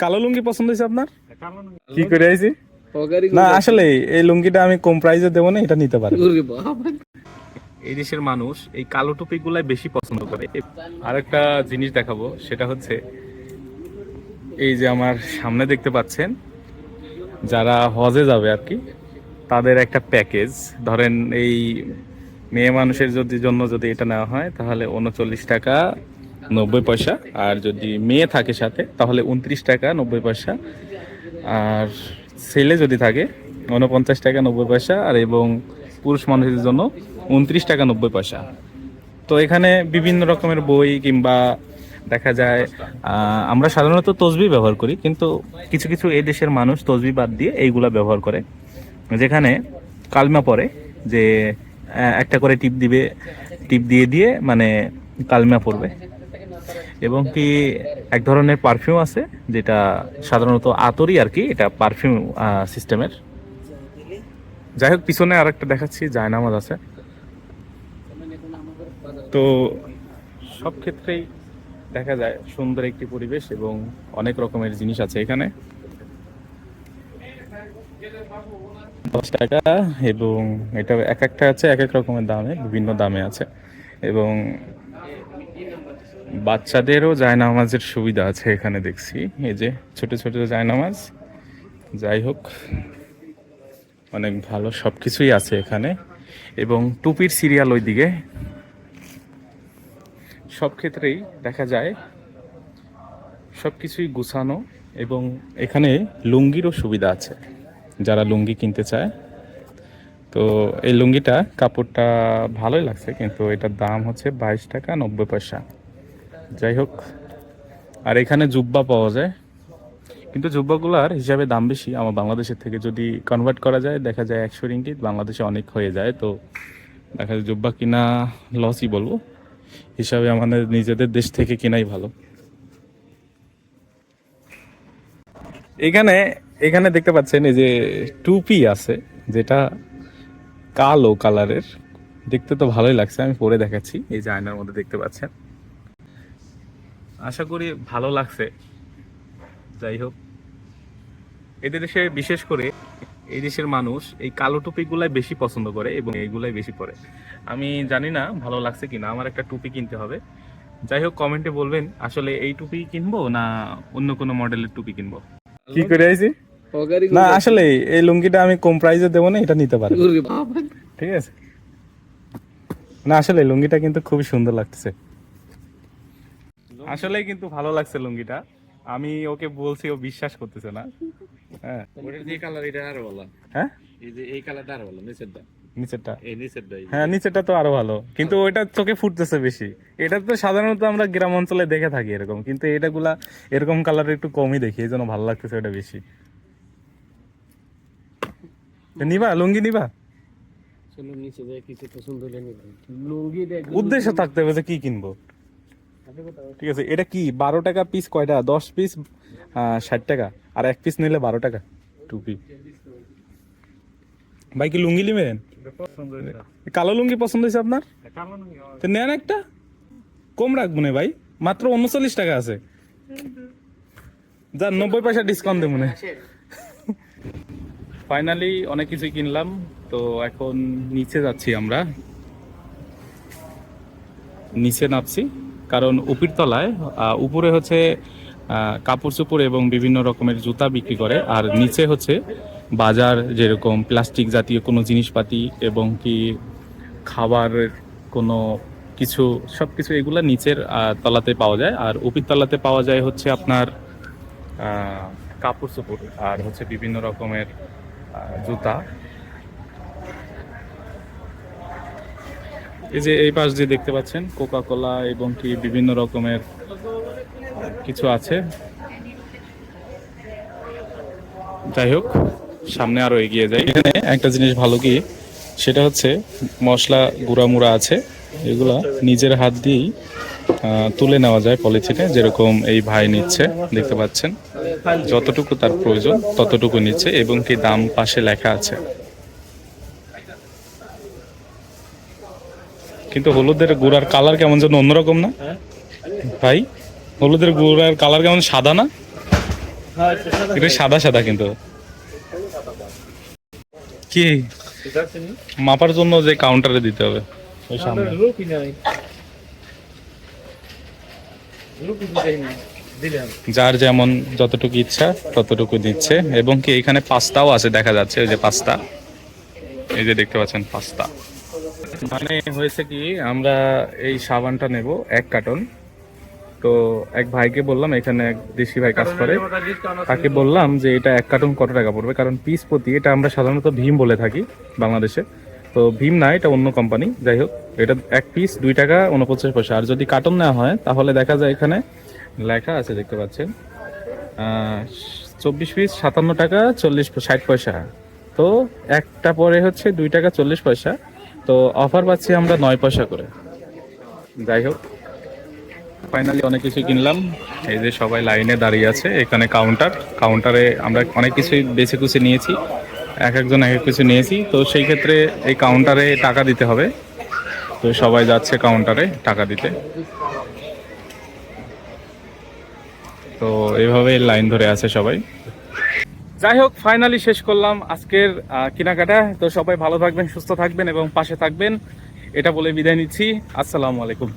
কালো লুঙ্গি পছন্দ হয়েছে আপনার? কি করে আইছি? না আসলে এই লুঙ্গিটা আমি কম প্রাইসে দেবো না এটা নিতে পারেন এই দেশের মানুষ এই কালো টুপি গুলাই বেশি পছন্দ করে। আরেকটা জিনিস দেখাবো সেটা হচ্ছে এই যে আমার সামনে দেখতে পাচ্ছেন যারা হজে যাবে আর কি তাদের একটা প্যাকেজ। ধরেন এই মেয়ে মানুষের যদি জন্য যদি এটা নেওয়া হয় তাহলে উনচল্লিশ টাকা নব্বই পয়সা, আর যদি মেয়ে থাকে সাথে, তাহলে উনত্রিশ টাকা নব্বই পয়সা। আর ছেলে যদি থাকে উনপঞ্চাশ টাকা নব্বই পয়সা, আর এবং পুরুষ মানুষের জন্য উনত্রিশ টাকা নব্বই পয়সা। তো এখানে বিভিন্ন রকমের বই কিংবা দেখা যায় আমরা সাধারণত তসবি ব্যবহার করি, কিন্তু কিছু কিছু এই দেশের মানুষ তসবি বাদ দিয়ে এইগুলা ব্যবহার করে। যেখানে কালমা পড়ে, যে একটা করে টিপ দিবে, টিপ দিয়ে দিয়ে মানে কালমা পড়বে। এবং কি এক ধরনের পারফিউম আছে, যেটা সাধারণত আতরই আর কি, এটা পারফিউম সিস্টেমের যাই হোক, পিছনে আর একটা দেখাচ্ছি, জায়নামাজ আছে। তো সব ক্ষেত্রেই দেখা যায়, সুন্দর একটি পরিবেশ এবং অনেক রকমের জিনিস আছে এখানে। দশ টাকা এবং এটা এক একটা আছে, এক এক রকমের দামে, বিভিন্ন দামে আছে। এবং বাচ্চাদেরও জায়নামাজের সুবিধা আছে এখানে দেখছি। এই যে ছোট ছোট জায়নামাজ। যাই হোক, অনেক ভালো সব কিছুই আছে এখানে। এবং টুপির সিরিয়াল ওইদিকে। সব ক্ষেত্রেই দেখা যায় সব কিছুই গুছানো এবং এখানে লুঙ্গিরও সুবিধা আছে, যারা লুঙ্গি কিনতে চায়। তো এই লুঙ্গিটা, কাপড়টা ভালোই লাগছে, কিন্তু এটার দাম হচ্ছে বাইশ টাকা নব্বই পয়সা। যাই হোক, আর এখানে জুব্বা পাওয়া যায়। কিন্তু জুব্বাগুলার হিসাবে দাম বেশি আমার বাংলাদেশের থেকে। যদি কনভার্ট করা যায়, দেখা যায় একশো রিঙ্গিত, বাংলাদেশে অনেক হয়ে যায়। তো দেখা যায় জুব্বা কিনা লসই বলব। হিসাবে আমাদের নিজেদের দেশ থেকে কেনাই ভালো। এখানে এখানে দেখতে পাচ্ছেন এই যে টুপি আছে, যেটা কালো কালারের দেখতে তো ভালোই লাগছে, আমি পরে দেখাচ্ছি। এই যে আয়নার মধ্যে দেখতে পাচ্ছেন। আশা করি ভালো লাগছে। যাই হোক। এদের দেশে বিশেষ করে এই দেশের মানুষ এই কালো টুপিগুলাই বেশি পছন্দ করে এবং এইগুলাই বেশি পরে। আমি জানি না ভালো লাগছে কিনা আমার একটা টুপি কিনতে হবে। যাই হোক কমেন্টে বলবেন আসলে এই টুপি কিনবো না অন্য কোনো মডেলের টুপি কিনবো? কি করে আইছি? না আসলে এই লুঙ্গিটা আমি কম প্রাইসে দেবো না এটা নিতে পারেন। ঠিক আছে? না আসলে লুঙ্গিটা কিন্তু খুবই সুন্দর লাগতেছে। আসলে কিন্তু ভালো লাগছে লুঙ্গিটা। আমি ওকে বলছি ও বিশ্বাস করতেছে না। হ্যাঁ। ওটার যে কালার এটা আরও ভালো। হ্যাঁ? এই যে এই কালারটা আরও ভালো নিচেরটা। নিচেরটা। এই নিচেরটাই হ্যাঁ নিচেরটা তো আরও ভালো। কিন্তু ওইটা চোখে ফুটতেছে বেশি। এটা তো সাধারণত আমরা গ্রাম অঞ্চলে দেখে থাকি এরকম। কিন্তু এটাগুলা এরকম কালার একটু কমই দেখি এই জন্য ভালো লাগতেছে ওটা বেশি। নিবা লুঙ্গি নিবা? চলো নিচে কিছু পছন্দ হলে নিবেন লুঙ্গি উদ্দেশ্য থাকতে হবে যে কি কিনবো। ঠিক আছে এটা কি বারো টাকা পিস কয়টা? দশ পিস ষাট টাকা। আর এক পিস নিলে বারো টাকা। টুপি ভাই কি লুঙ্গি নেবেন? কালো লুঙ্গি পছন্দ হয়েছে আপনার? তো নেন একটা। কম রাখব না ভাই। মাত্র উনচল্লিশ টাকা আছে। যা নব্বই পয়সা ডিসকাউন্ট দেবো না। ফাইনালি অনেক কিছুই কিনলাম। তো এখন নিচে যাচ্ছি আমরা। নিচে নামছি। কারণ উপির তলায় উপরে হচ্ছে কাপড় চোপড় এবং বিভিন্ন রকমের জুতা বিক্রি করে, আর নিচে হচ্ছে বাজার যেরকম প্লাস্টিক জাতীয় কোনো জিনিসপাতি এবং কি খাবারের কোনো কিছু সব কিছু এগুলো নিচের তলাতে পাওয়া যায়। আর উপির তলাতে পাওয়া যায় হচ্ছে আপনার কাপড় চোপড়, আর হচ্ছে বিভিন্ন রকমের জুতা। এই যে এই পাশ দিয়ে দেখতে পাচ্ছেন কোকা কোলা এবং কি বিভিন্ন রকমের কিছু আছে। যাই হোক, সামনে আরও এগিয়ে যাই। এখানে একটা জিনিস ভালো কি, সেটা হচ্ছে মশলা গুঁড়া মুড়া আছে, এগুলা নিজের হাত দিয়েই তুলে নেওয়া যায় পলিথিনে, যেরকম এই ভাই নিচ্ছে, দেখতে পাচ্ছেন। যতটুকু তার প্রয়োজন, ততটুকু নিচ্ছে এবং কি দাম পাশে লেখা আছে। কিন্তু হলুদের গুড়ার কালার কেমন যেন অন্যরকম না? ভাই হলুদের গুড়ার কালার কেমন? সাদা না? এটা সাদা সাদা কিন্তু। কি? মাপার জন্য যে কাউন্টারে দিতে হবে। ওই সামনে। যার যেমন যতটুকু ইচ্ছা ততটুকু দিচ্ছে। এবং কি এখানে পাস্তাও আছে দেখা যাচ্ছে ওই যে পাস্তা। এই যে দেখতে পাচ্ছেন পাস্তা। মানে হয়েছে কি আমরা এই সাবানটা নেব এক কার্টন। তো এক ভাইকে বললাম এখানে এক দেশি ভাই কাজ করে। তাকে বললাম যে এটা এক কার্টন কত টাকা পড়বে? কারণ পিস প্রতি এটা আমরা সাধারণত ভীম বলে থাকি বাংলাদেশে। তো ভীম না এটা অন্য কোম্পানি যাই হোক এটা এক পিস দুই টাকা উনপঞ্চাশ পয়সা। আর যদি কার্টন নেওয়া হয় তাহলে দেখা যায় এখানে লেখা আছে দেখতে পাচ্ছেন। চব্বিশ পিস সাতান্ন টাকা চল্লিশ ষাট পয়সা। তো একটা পরে হচ্ছে দুই টাকা চল্লিশ পয়সা। তো অফার পাচ্ছি আমরা নয় পয়সা করে। যাই হোক ফাইনালি অনেক কিছু কিনলাম। এই যে সবাই লাইনে দাঁড়িয়ে আছে, এখানে কাউন্টার কাউন্টারে আমরা অনেক কিছুই বেছে কুছে নিয়েছি। এক একজন এক এক কিছু নিয়েছি। তো সেই ক্ষেত্রে এই কাউন্টারে টাকা দিতে হবে। তো সবাই যাচ্ছে কাউন্টারে টাকা দিতে। তো এইভাবে লাইন ধরে আছে সবাই। যাই হোক ফাইনালি শেষ করলাম আজকের কেনাকাটা। তো সবাই ভালো থাকবেন, সুস্থ থাকবেন এবং পাশে থাকবেন। এটা বলে বিদায় নিচ্ছি। আসসালামু আলাইকুম।